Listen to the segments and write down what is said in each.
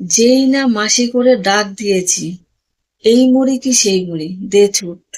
যেই না মাসি করে ডাক দিয়েছি এই মুড়ি কি সেই মুড়ি? দে ছুট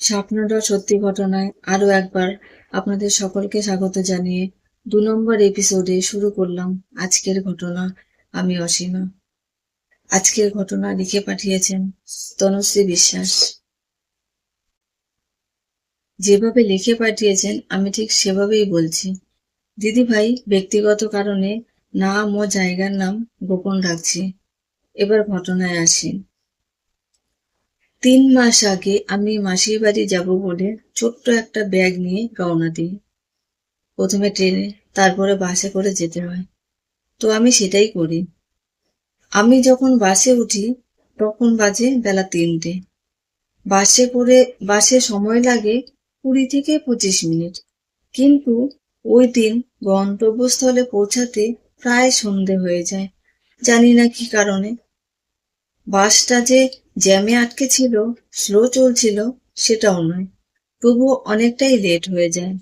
স্বপ্নটা সত্যি ঘটনায়। আরও একবার আপনাদের সকলকে স্বাগত জানিয়ে দু নম্বর এপিসোডে শুরু করলাম আজকের ঘটনা আমি অসীমা। আজকের ঘটনা লিখে পাঠিয়েছেন তনুশ্রী বিশ্বাস। যেভাবে লিখে পাঠিয়েছেন, আমি ঠিক সেভাবেই বলছি। দিদি ভাই, ব্যক্তিগত কারণে নাম ও জায়গার নাম গোপন রাখছি। এবার ঘটনায় আসি। তিন মাস আগে আমি মাসির বাড়ি যাব বলে ছোট্ট একটা ব্যাগ নিয়ে রওনা দিই। প্রথমে ট্রেনে, তারপরে বাসে করে যেতে হয়। তো আমি সেটাই করি। আমি যখন বাসে উঠি, তখন বাজে বেলা তিনটে। বাসে করে, বাসে সময় লাগে কুড়ি থেকে পঁচিশ মিনিট। কিন্তু ওই দিন গন্তব্যস্থলে পৌঁছাতে প্রায় সন্ধে হয়ে যায়। জানি না কি কারণে। বাসটা যে জ্যামে আটকে ছিল, স্লো চলছিল, সেটাও নয়। তবুও অনেকটাই লেট হয়ে যায়।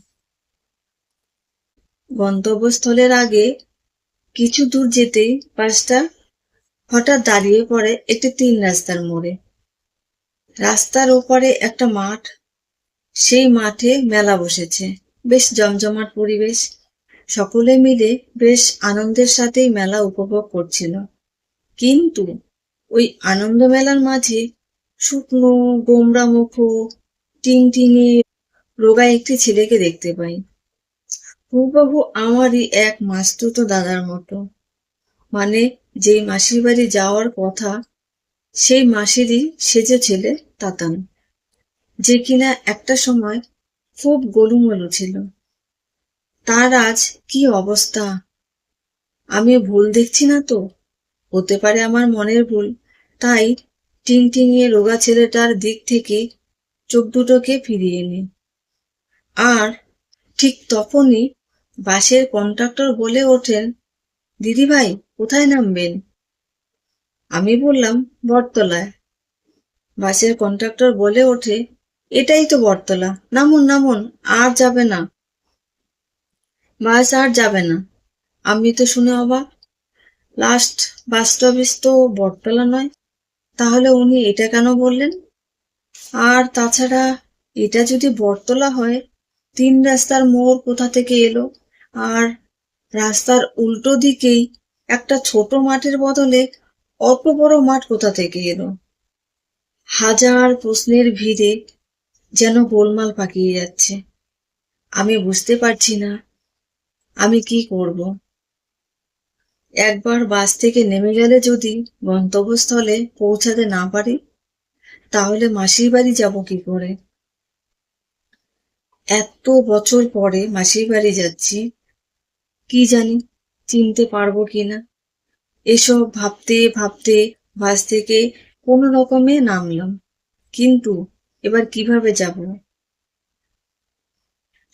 গন্তব্যস্থলের আগে কিছু দূর যেতেই বাসটা হঠাৎ দাঁড়িয়ে পড়ে একটি তিন রাস্তার মোড়ে। রাস্তার ওপারে একটা মাঠ সেই মাঠে মেলা বসেছে। বেশ জমজমাট পরিবেশ। সকলে মিলে বেশ আনন্দের সাথেই মেলা উপভোগ করছিল। কিন্তু ওই আনন্দ মেলার মাঝে শুকনো গোমরা মুখো টিংটিঙে রোগা একটি ছেলেকে দেখতে পাই। হুবহু আমারই এক মাস্তুতো দাদার মতো। মানে যেই মাসির বাড়ি যাওয়ার কথা, সেই মাসিরই সেজে ছেলে তাতান। যে কিনা একটা সময় খুব গোলুমলু ছিল। তার আজ কি অবস্থা? আমি ভুল দেখছি না তো? হতে পারে আমার মনের ভুল। তাই টিংটিঙে রোগা ছেলেটার দিক থেকে চোখ দুটোকে ফিরিয়ে নি আর ঠিক তখনই বাসের কন্ট্রাক্টর বলে ওঠেন দিদি ভাই কোথায় নামবেন? আমি বললাম, বটতলায়। বাসের কন্ট্রাক্টর বলে ওঠে এটাই তো বটতলা। নামুন নামুন, আর যাবে না। বাস আর যাবে না। আমি তো শুনে অবাক। লাস্ট বাস স্টপেজ তো বটতলা নয়। তাহলে উনি এটা কেন বললেন? আর তাছাড়া এটা যদি বটতলা হয়, তিন রাস্তার মোড় কোথা থেকে এলো? আর রাস্তার উল্টো দিকেই একটা ছোট মাঠের বদলে অল্প বড় মাঠ কোথা থেকে এলো? হাজার প্রশ্নের ভিড়ে যেন গোলমাল পাকিয়ে যাচ্ছে। আমি বুঝতে পারছি না, আমি কি করব? একবার বাস থেকে নেমে গেলে যদি গন্তব্যস্থলে পৌঁছাতে না পারি, তাহলে মাসির বাড়ি যাব কি করে? এত বছর পরে মাসির বাড়ি যাচ্ছি, কি জানি চিনতে পারব কিনা। এসব ভাবতে ভাবতে বাস থেকে কোনো রকমে নামলাম। কিন্তু এবার কীভাবে যাব?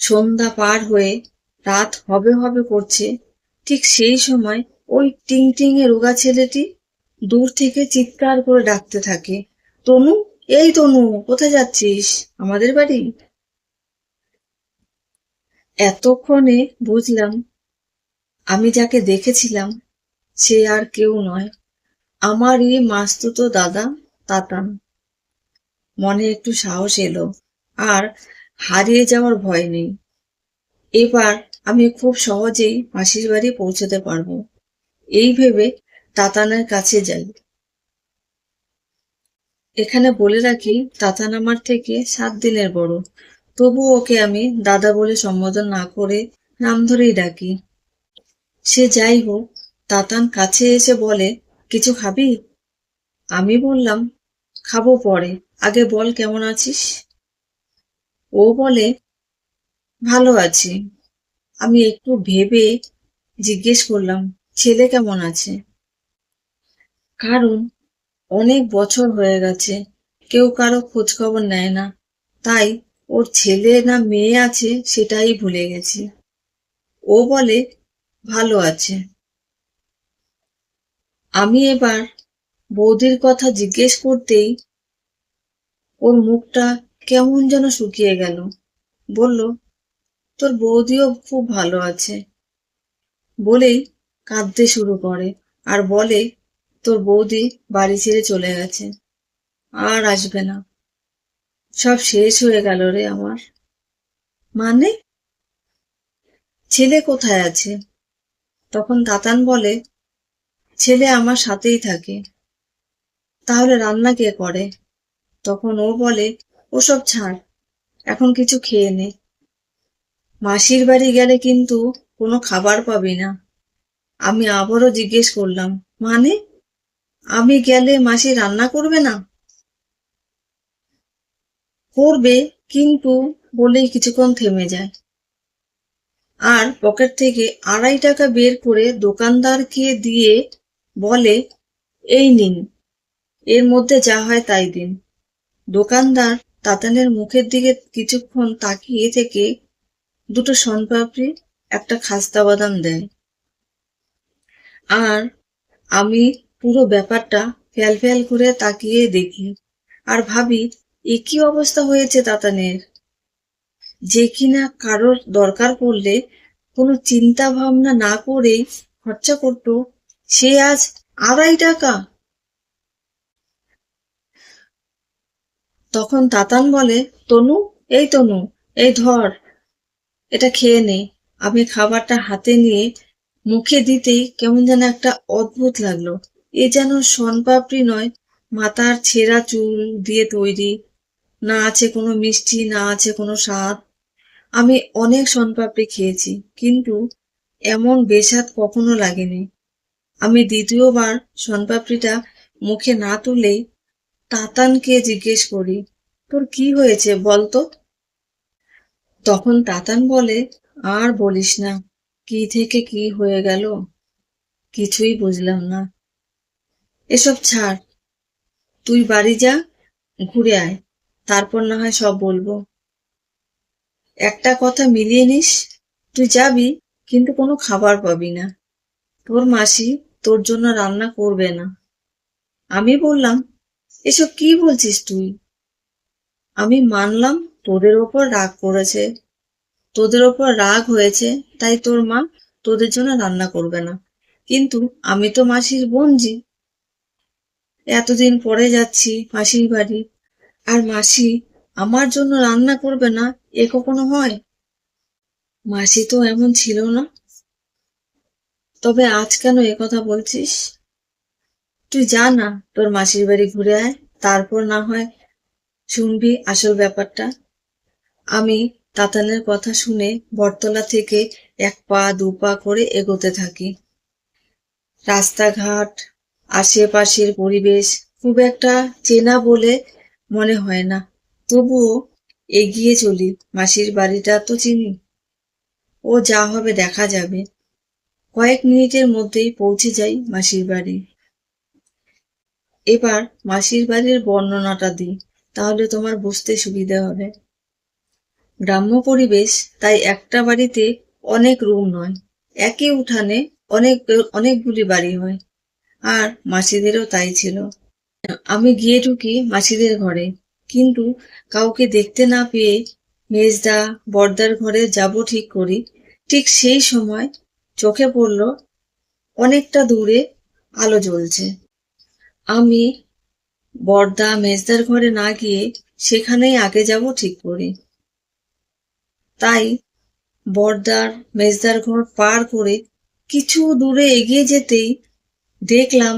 সন্ধ্যা পার হয়ে রাত হবে হবে করছে, ঠিক সেই সময় ওই টিং টিং এ রোগা ছেলেটি দূর থেকে চিৎকার করে ডাকতে থাকে, তনু, এই তনু, কোথায় যাচ্ছিস? আমাদের বাড়ি? এতক্ষণে বুঝলাম আমি যাকে দেখেছিলাম সে আর কেউ নয়, আমারই মাস্তুতো দাদা, তাতান। মনে একটু সাহস এলো। আর হারিয়ে যাওয়ার ভয় নেই। এবার আমি খুব সহজেই মাসির বাড়ি পৌঁছতে পারব। এই ভেবে তাতানের কাছে যাই। এখানে বলে রাখি, তাতান আমার থেকে সাত দিনের বড়। তবু ওকে আমি দাদা বলে সম্বোধন না করে নাম ধরেই ডাকি। সে যাই হোক, তাতান কাছে এসে বলে, কিছু খাবি? আমি বললাম, খাব পরে। আগে বল কেমন আছিস? ও বলে, ভালো আছি। আমি একটু ভেবে জিজ্ঞেস করলাম, ছেলে কেমন আছে? কারণ অনেক বছর হয়ে গেছে, কেউ কারও খোঁজ খবর নেয় না। তাই ওর ছেলে না মেয়ে আছে সেটাই ভুলে গেছি। ও বলে, ভালো আছে। আমি এবার বৌদির কথা জিজ্ঞেস করতেই ওর মুখটা কেমন যেন শুকিয়ে গেল। বলল, তোর বৌদিও খুব ভালো আছে। বলেই কাঁদতে শুরু করে আর বলে, তোর বৌদি বাড়ি ছেড়ে চলে গেছে, আর আসবে না। সব শেষ হয়ে গেল রে আমার। মানে? ছেলে কোথায় আছে? তখন তাতান বলে, ছেলে আমার সাথেই থাকে। তাহলে রান্না কে করে? তখন ও বলে, ওসব ছাড়, এখন কিছু খেয়ে নে। মাসির বাড়ি গেলে কিন্তু কোনো খাবার পাবি না। আমি আবারও জিজ্ঞেস করলাম মানে? আমি গেলে মাসি রান্না করবে না? করবে, কিন্তু বলেই কিছুক্ষণ থেমে যায়। আর পকেট থেকে আড়াই টাকা বের করে দোকানদারকে দিয়ে বলে, এই নিন, এর মধ্যে যা হয় তাই দিন। দোকানদার তাতানের মুখের দিকে কিছুক্ষণ তাকিয়ে থেকে দুটো শনপাপড়ি, একটা খাস্তা বাদাম দেয়। আর আমি পুরো ব্যাপারটা ফ্যাল ফ্যাল করে তাকিয়ে দেখি আর ভাবি, এ কি অবস্থা হয়েছে তাতানের? যে কিনা কারোর দরকার পড়লে কোনো চিন্তা ভাবনা না করেই খরচা করতো, সে আজ আড়াই টাকা। তখন তাতান বলে, তনু, এই তনু, এই ধর, এটা খেয়ে নে। আমি খাবারটা হাতে নিয়ে মুখে দিতেই কেমন যেন একটা অদ্ভুত লাগল। এ যেন শনপাপড়ি নয়, মাথার ছেঁড়া চুল দিয়ে তৈরি। না আছে কোনো মিষ্টি, না আছে কোনো স্বাদ। আমি অনেক শনপাপড়ি খেয়েছি, কিন্তু এমন বেস্বাদ কখনো লাগেনি। আমি দ্বিতীয়বার শনপাপড়িটা মুখে না তুলেই তাতানকে জিজ্ঞেস করি, তোর কি হয়েছে বলতো? তখন তাতান বলে, আর বলিস না, কি থেকে কি হয়ে গেল? কিছুই বুঝলাম না। এসব ছাড়, তুই বাড়ি যা, ঘুরে আয়, তারপর না হয় সব বলব। একটা কথা মিলিয়ে নিস, তুই যাবি, কিন্তু কোনো খাবার পাবি না। তোর মাসি তোর জন্য রান্না করবে না। আমি বললাম এসব কি বলছিস তুই? আমি মানলাম তোদের ওপর রাগ করেছে। তোদের ওপর রাগ হয়েছে, তাই তোর মা তোদের জন্য রান্না করবে না। কিন্তু আমি তো মাসির বোনজি। এতদিন পরে যাচ্ছি মাসির বাড়ি। আর মাসি আমার জন্য রান্না করবে না, এ কখনো হয়? মাসি তো এমন ছিল না। তবে আজ কেন কথা বলছিস? তুই যা না তোর মাসির বাড়ি ঘুরে আয়, তারপর না হয় শুনবি আসল ব্যাপারটা। আমি তাতানের কথা শুনে বটতলা থেকে এক পা দু পা করে এগোতে থাকি। রাস্তাঘাট, আশেপাশের পরিবেশ খুব একটা চেনা বলে মনে হয় না। তবুও এগিয়ে চলি, মাসির বাড়িটা তো চিনি। ও যা হবে দেখা যাবে। কয়েক মিনিটের মধ্যেই পৌঁছে যাই মাসির বাড়ি। এবার মাসির বাড়ির বর্ণনাটা দিই, তাহলে তোমার বুঝতে সুবিধা হবে। গ্রাম্য পরিবেশ তাই একটা বাড়িতে অনেক রুম নয় একই উঠানে অনেক, অনেকগুলি বাড়ি হয়, আর মাসিদেরও তাই ছিল। আমি গিয়ে ঢুকি মাসিদের ঘরে, কিন্তু কাউকে দেখতে না পেয়ে মেজদা বর্দার ঘরে যাব ঠিক করি। ঠিক সেই সময় চোখে পড়ল, অনেকটা দূরে আলো জ্বলছে। আমি বর্দা মেজদার ঘরে না গিয়ে সেখানেই আগে যাব ঠিক করি। তাই বর্দার মেজদার ঘর পার করে কিছু দূরে এগিয়ে যেতেই দেখলাম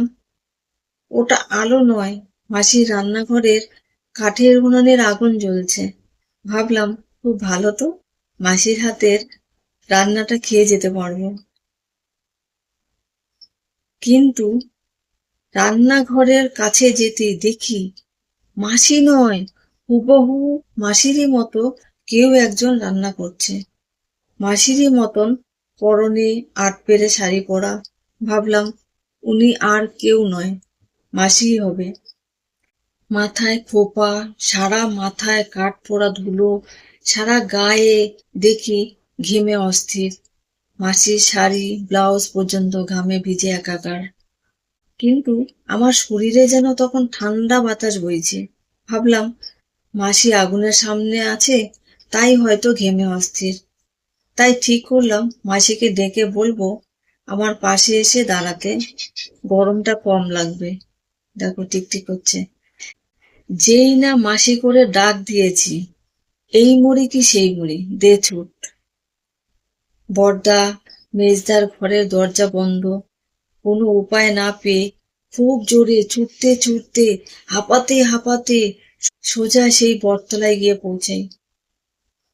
ওটা আলো নয়, মাসির রান্নাঘরের কাঠের উনানের আগুন জ্বলছে। ভাবলাম, খুব ভালো তো, মাসির হাতের রান্নাটা খেয়ে যেতে পারব। কিন্তু রান্নাঘরের কাছে যেতে দেখি মাসি নয়, হুবহু মাসিরই মতো কেউ একজন রান্না করছে। মাসিরই মতন পরনে আট পেরে শাড়ি পরা। ভাবলাম, উনি আর কেউ নয় মাসিই হবে। মাথায় খোপা, সারা মাথায় কাঠ পোড়া ধুলো, সারা গায়ে দেখি ঘেমে অস্থির। মাসির শাড়ি, ব্লাউজ পর্যন্ত ঘামে ভিজে একাকার। কিন্তু আমার শরীরে যেন তখন ঠান্ডা বাতাস বইছে। ভাবলাম, মাসি আগুনের সামনে আছে, তাই হয়তো ঘেমে অস্থির। তাই ঠিক করলাম, মাসিকে ডেকে বলব, আমার পাশে এসে দাঁড়াতে। গরমটা কম লাগবে। দেখো, টিকটিক করছে। যেই না মাসি করে ডাক দিয়েছি, এই মুড়ি কি সেই মুড়ি? দে ছুট। বর্দা, মেজদার ঘরের দরজা বন্ধ। কোনো উপায় না পেয়ে খুব জোরে ছুটতে ছুটতে, হাঁপাতে হাঁপাতে সোজা সেই বটতলায় গিয়ে পৌঁছাই।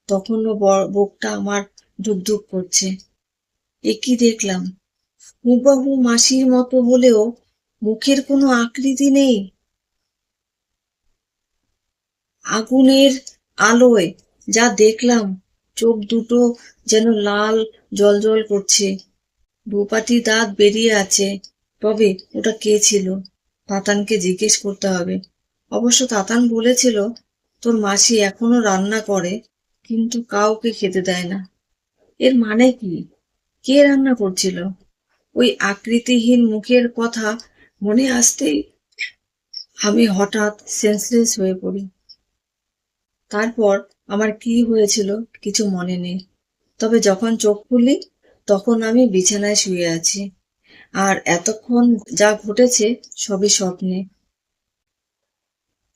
তখনও বুকটা আমার ধুকধুক করছে। এ কি দেখলাম, হুবাহু মাসির মতো হলেও মুখের কোনো আকৃতি নেই। আগুনের আলোয় যা দেখলাম, চোখ দুটো যেন লাল জলজল করছে। দুপাটি দাঁত বেরিয়ে আছে। তবে ওটা কে ছিল? তাতানকে জিজ্ঞেস করতে হবে। অবশ্য তাতান বলেছিল, তোর মাসি এখনও রান্না করে, কিন্তু কাউকে খেতে দেয় না। এর মানে কি? কে রান্না করছিল? ওই আকৃতিহীন মুখের কথা মনে আসতেই আমি হঠাৎ সেন্সলেস হয়ে পড়ি। তারপর আমার কি হয়েছিল কিছু মনে নেই। তবে যখন চোখ খুলি তখন আমি বিছানায় শুয়ে আছি। আর এতক্ষণ যা ঘটেছে সবই স্বপ্নে।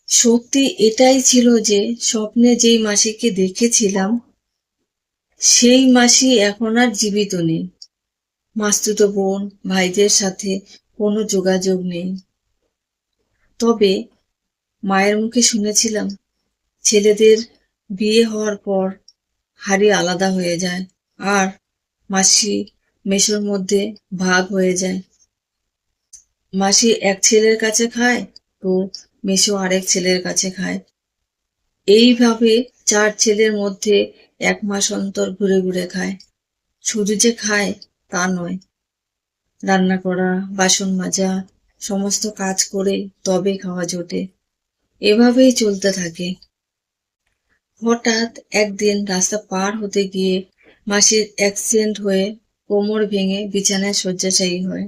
সত্যি এটাই ছিল যে স্বপ্নে যেই মাসিকে দেখেছিলাম, সেই মাসি এখন আর জীবিত নেই। মাস্তুতো বোন, ভাইদের সাথে কোনো যোগাযোগ নেই। তবে মায়ের মুখে শুনেছিলাম, ছেলেদের বিয়ে হওয়ার পর হাড়ি আলাদা হয়ে যায়। আর মাসি মেশোর মধ্যে ভাগ হয়ে যায়। মাসি এক ছেলের কাছে খায় তো মেশো আরেক ছেলের কাছে খায়। এইভাবে চার ছেলের মধ্যে এক মাস অন্তর ঘুরে ঘুরে খায়। শুধু যে খায় তা নয়, রান্না করা, বাসন মাজা, সমস্ত কাজ করে তবে খাওয়া জোটে। এভাবেই চলতে থাকে। হঠাৎ একদিন রাস্তা পার হতে গিয়ে মাসির অ্যাক্সিডেন্ট হয়ে কোমর ভেঙে বিছানায় শয্যাশায়ী হয়।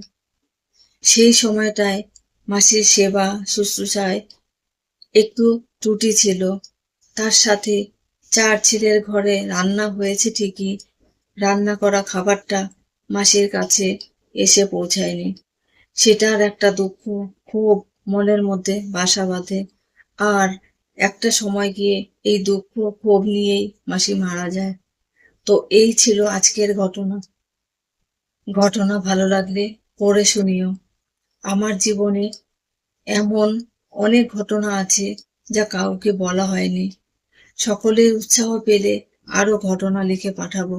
সেই সময়টায় মাসির সেবা, শুশ্রূষায় একটু ত্রুটি ছিল। তার সাথে চার ছেলের ঘরে রান্না হয়েছে ঠিকই, রান্না করা খাবারটা মাসির কাছে এসে পৌঁছায়নি। সেটার একটা দুঃখ, খুব মনের মধ্যে বাসা বাঁধে। আর একটা সময় গিয়ে এই দুঃখ, ক্ষোভ নিয়েই মাসি মারা যায়। তো এই ছিল আজকের ঘটনা। ঘটনা ভালো লাগলে পড়ে শুনিও। আমার জীবনে এমন অনেক ঘটনা আছে যা কাউকে বলা হয়নি। সকলের উৎসাহ পেলে আরও ঘটনা লিখে পাঠাবো।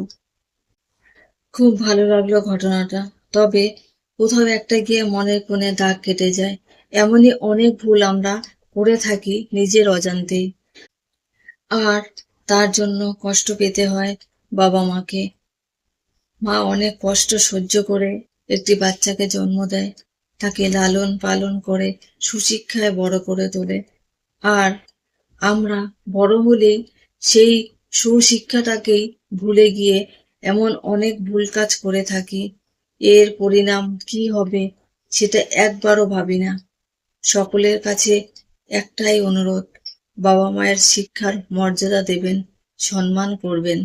খুব ভালো লাগল ঘটনাটা। তবে কোথাও একটা গিয়ে মনের কোণে দাগ কেটে যায়। এমনই অনেক ভুল আমরা করে থাকি নিজের অজান্তেই। আর তার জন্য কষ্ট পেতে হয় বাবা মাকে মা অনেক কষ্ট সহ্য করে একটি বাচ্চাকে জন্ম দেয়। তাকে লালন পালন করে, সুশিক্ষায় বড় করে তোলে। আর আমরা বড় হলেই সেই সুশিক্ষাটাকেই ভুলে গিয়ে এমন অনেক ভুল কাজ করে থাকি। এর পরিণাম কি হবে সেটা একবারও ভাবি না। সকলের কাছে একটাই অনুরোধ বাবা মায়ের শিক্ষার মর্যাদা দেবেন, সম্মান করবেন।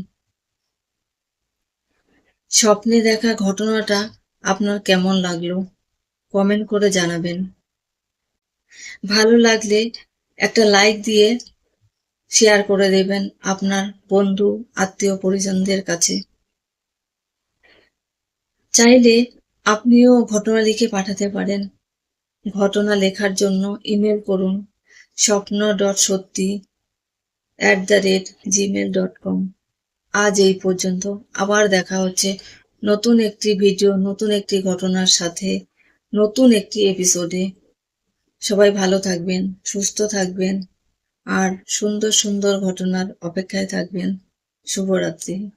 স্বপ্নে দেখা ঘটনাটা আপনার কেমন লাগল? কমেন্ট করে জানাবেন। ভালো লাগলে একটা লাইক দিয়ে শেয়ার করে দেবেন আপনার বন্ধু, আত্মীয়, পরিজনদের কাছে। চাইলে আপনিও ঘটনা লিখে পাঠাতে পারেন। ঘটনা লেখার জন্য ইমেল করুন স্বপ্ন ডট সত্যি at the rate Gmail dot com আজ এই পর্যন্ত। আবার দেখা হচ্ছে নতুন একটি ভিডিও, নতুন একটি ঘটনার সাথে, নতুন একটি এপিসোডে সবাই ভালো থাকবেন, সুস্থ থাকবেন, আর সুন্দর সুন্দর ঘটনার অপেক্ষায় থাকবেন। শুভরাত্রি।